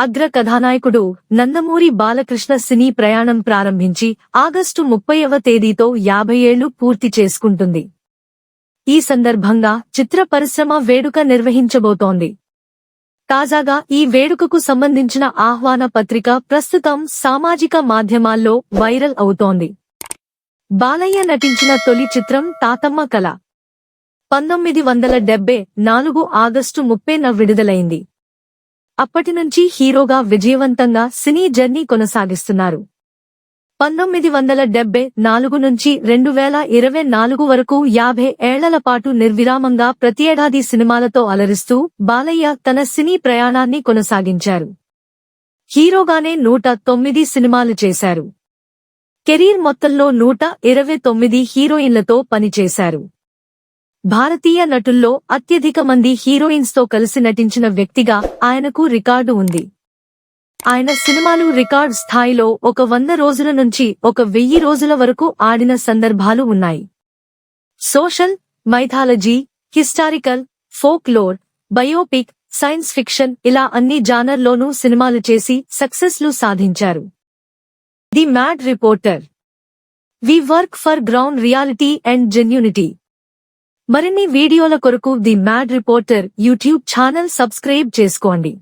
అగ్ర కథానాయకుడు నందమూరి బాలకృష్ణ సినీ ప్రయాణం ప్రారంభించి ఆగస్టు ముప్పైవ తేదీతో యాభై ఏళ్ళు పూర్తి చేసుకుంటుంది. ఈ సందర్భంగా చిత్ర పరిశ్రమ వేడుక నిర్వహించబోతోంది. తాజాగా ఈ వేడుకకు సంబంధించిన ఆహ్వాన పత్రిక ప్రస్తుతం సామాజిక మాధ్యమాల్లో వైరల్ అవుతోంది. బాలయ్య నటించిన తొలి చిత్రం తాతమ్మ కళ. పంతొమ్మిది వందల డెబ్బై నాలుగు ఆగస్టు ముప్పైన విడుదలైంది. అప్పటి నుంచి హీరోగా విజయవంతంగా సినీ జర్నీ కొనసాగిస్తున్నారు. పంతొమ్మిది వందల డెబ్బై నాలుగు నుంచి రెండు వేల ఇరవై నాలుగు వరకు యాభై ఏళ్ళ పాటు నిర్విరామంగా ప్రతి ఏడాది సినిమాలతో అలరిస్తూ బాలయ్య తన సినీ ప్రయాణాన్ని కొనసాగించారు. హీరోగానే నూట తొమ్మిది సినిమాలు చేశారు. కెరీర్ మొత్తంలో నూట ఇరవై తొమ్మిది హీరోయిన్లతో పనిచేశారు. భారతీయ నటుల్లో అత్యధిక మంది హీరోయిన్స్తో కలిసి నటించిన వ్యక్తిగా ఆయనకు రికార్డు ఉంది. ఆయన సినిమాలు రికార్డ్ స్థాయిలో ఒక వంద రోజుల నుంచి ఒక వెయ్యి రోజుల వరకు ఆడిన సందర్భాలు ఉన్నాయి. Social mythology historical folklore biopic science fiction ఇలా అన్ని జానర్లోనూ సినిమాలు చేసి సక్సెస్లు సాధించారు. The mad reporter. We work for ground reality and genuinity. మరిన్ని వీడియోల కొరకు the mad reporter YouTube channel subscribe చేసుకోండి.